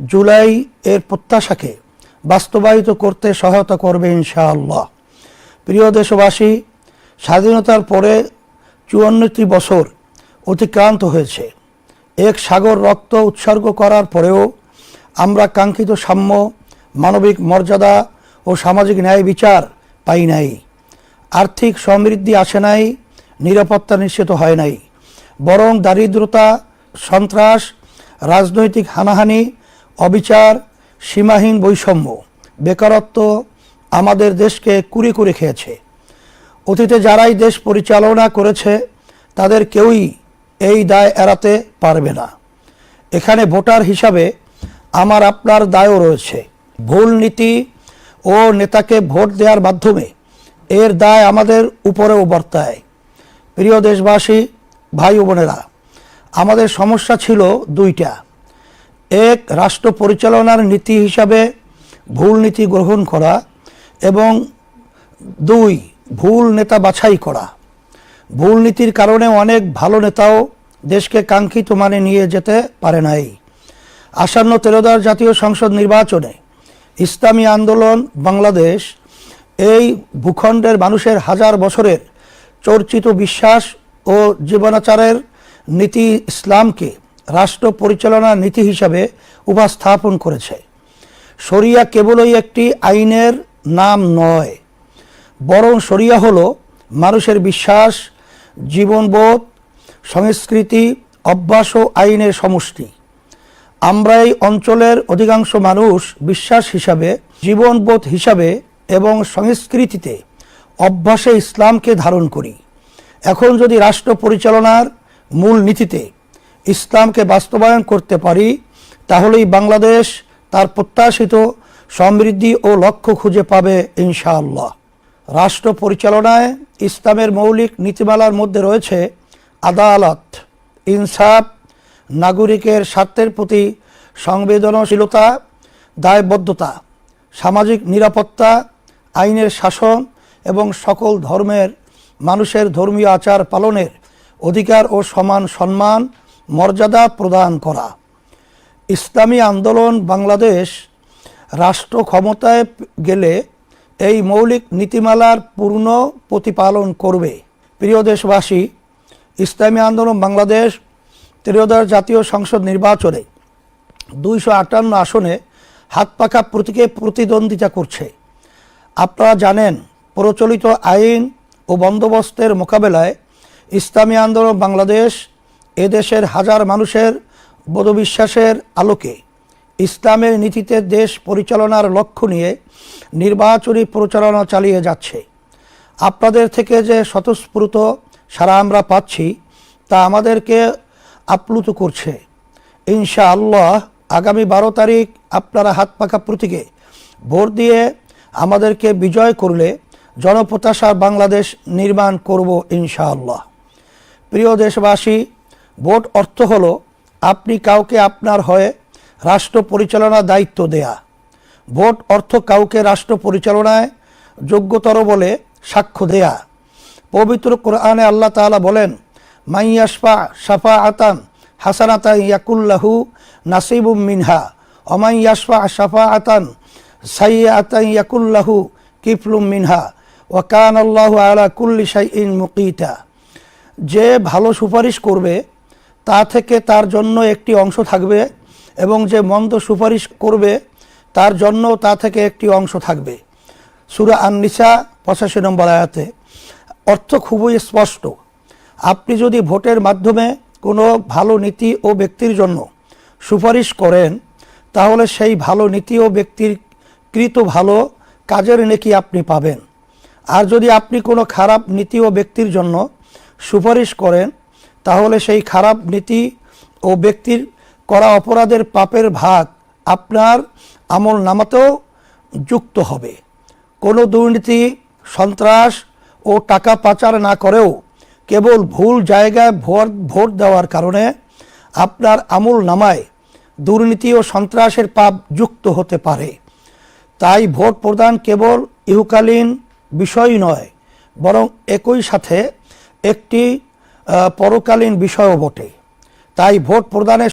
জুলাই এর প্রত্যাশাকে বাস্তবায়িত করতে সহায়তা করবে ইনশাআল্লাহ। প্রিয় দেশবাসী, স্বাধীনতার পরে চুয়ান্নটি বছর অতিক্রান্ত হয়েছে। এক সাগর রক্ত উৎসর্গ করার পরেও আমরা কাঙ্ক্ষিত সাম্য, মানবিক মর্যাদা ও সামাজিক ন্যায় বিচার পাই নাই। আর্থিক সমৃদ্ধি আসে নাই, নিরাপত্তা নিশ্চিত হয় নাই। বরং দারিদ্রতা, সন্ত্রাস, রাজনৈতিক হানাহানি অবিচার, সীমাহীন বৈষম্য, বেকারত্ব আমাদের দেশকে কুড়ে কুড়ে খেয়েছে। অতীতে যারাই দেশ পরিচালনা করেছে, তাদের কেউই এই দায় এড়াতে পারবে না। এখানে ভোটার হিসাবে আমার আপনার দায়ও রয়েছে। ভুল নীতি ও নেতাকে ভোট দেওয়ার মাধ্যমে এর দায় আমাদের উপরেও বর্তায়। প্রিয় দেশবাসী, ভাই বোনেরা, আমাদের সমস্যা ছিল দুইটা। এক রাষ্ট্র পরিচালনার নীতি হিসাবে ভুল নীতি গ্রহণ করা এবং দুই, ভুল নেতা বাছাই করা। ভুল নীতির কারণে অনেক ভালো নেতাও দেশকে কাঙ্ক্ষিত মানে নিয়ে যেতে পারে নাই। আসন্ন তেরোদার জাতীয় সংসদ নির্বাচনে ইসলামী আন্দোলন বাংলাদেশ এই ভূখণ্ডের মানুষের হাজার বছরের চর্চিত বিশ্বাস ও জীবনাচারের নীতি ইসলামকে রাষ্ট্র পরিচালনার নীতি হিসাবে উপস্থাপন করেছে। শরিয়া কেবলই একটি আইনের নাম নয়, বরং শরিয়া হলো মানুষের বিশ্বাস, জীবনবোধ, সংস্কৃতি, অভ্যাস ও আইনের সমষ্টি। আমরা এই অঞ্চলের অধিকাংশ মানুষ বিশ্বাস হিসাবে, জীবনবোধ হিসাবে এবং সংস্কৃতিতে অভ্যাসে ইসলামকে ধারণ করি। এখন যদি রাষ্ট্র পরিচালনার মূল নীতিতে ইসলামকে বাস্তবায়ন করতে পারি, তাহলেই বাংলাদেশ তার প্রত্যাশিত সমৃদ্ধি ও লক্ষ্য খুঁজে পাবে ইনশাআল্লাহ। রাষ্ট্র পরিচালনায় ইসলামের মৌলিক নীতিমালার মধ্যে রয়েছে আদালত, ইনসাফ, নাগরিকের স্বার্থের প্রতি সংবেদনশীলতা, দায়বদ্ধতা, সামাজিক নিরাপত্তা, আইনের শাসন এবং সকল ধর্মের মানুষের ধর্মীয় আচার পালনের অধিকার ও সমান সম্মান মর্যাদা প্রদান করা। ইসলামী আন্দোলন বাংলাদেশ রাষ্ট্র ক্ষমতায় গেলে এই মৌলিক নীতিমালার পূর্ণ প্রতিপালন করবে। প্রিয় দেশবাসী, ইসলামী আন্দোলন বাংলাদেশ ত্রিয়োদশ জাতীয় সংসদ নির্বাচনে দুইশো আটান্ন আসনে হাত পাকা প্রতীকে প্রতিদ্বন্দ্বিতা করছে। আপনারা জানেন, প্রচলিত আইন ও বন্দোবস্তের মোকাবেলায় ইসলামী আন্দোলন বাংলাদেশ এদেশের হাজার মানুষের বোধবিশ্বাসের আলোকে ইসলামের নীতিতে দেশ পরিচালনার লক্ষ্য নিয়ে নির্বাচনী প্রচারণা চালিয়ে যাচ্ছে। আপনাদের থেকে যে স্বতঃস্ফূর্ত সারা আমরা পাচ্ছি, তা আমাদেরকে আপ্লুত করছে। ইনশা আল্লাহ আগামী বারো তারিখ আপনারা হাত পাকা প্রতীকে ভোট দিয়ে আমাদেরকে বিজয় করলে জনপ্রত্যাশার বাংলাদেশ নির্মাণ করব ইনশাআল্লাহ। প্রিয় দেশবাসী ভোট অর্থ হলো, আপনি কাউকে আপনার হয়ে রাষ্ট্র পরিচালনার দায়িত্ব দেয়া। ভোট অর্থ কাউকে রাষ্ট্র পরিচালনায় যোগ্যতর বলে সাক্ষ্য দেয়া। পবিত্র কোরআনে আল্লাহ তাআলা বলেন মাইয়াসফা সাফা আতান হাসানাতা ইয়াকুল্লাহু নাসিবুম মিনহা অমাই ইয়াসফা সাফা আতান সাইয়া আতান ইয়াকুল্লাহু কিফলুম মিনহা ওয়াকান আল্লাহ আলা কুল্লি শাইইন মুকিতা। যে ভালো সুপারিশ করবে তা থেকে তার জন্য একটি অংশ থাকবে এবং যে মন্দ সুপারিশ করবে, তার জন্য তা থেকে একটি অংশ থাকবে। সুরা আননিসা, পঁচাশি নম্বর আয়াতে। অর্থ খুবই স্পষ্ট। আপনি যদি ভোটের মাধ্যমে কোনো ভালো নীতি ও ব্যক্তির জন্য সুপারিশ করেন, তাহলে সেই ভালো নীতি ও ব্যক্তির কৃত ভালো কাজের নেকি আপনি পাবেন। আর যদি আপনি কোনো খারাপ নীতি ও ব্যক্তির জন্য সুপারিশ করেন তাহলে সেই খারাপ নীতি ও ব্যক্তির করা অপরাধের পাপের ভাগ আপনার আমল নামাতেও যুক্ত হবে। কোনো দুর্নীতি, সন্ত্রাস ও টাকা পাচার না করেও কেবল ভুল জায়গায় ভোট ভোট দেওয়ার কারণে আপনার আমল নামায় দুর্নীতি ও সন্ত্রাসের পাপ যুক্ত হতে পারে। তাই ভোট প্রদান কেবল ইহুকালীন বিষয় নয়, বরং একই সাথে একটি পরকালীন বিষয়ও বটে। তাই ভোট প্রদানের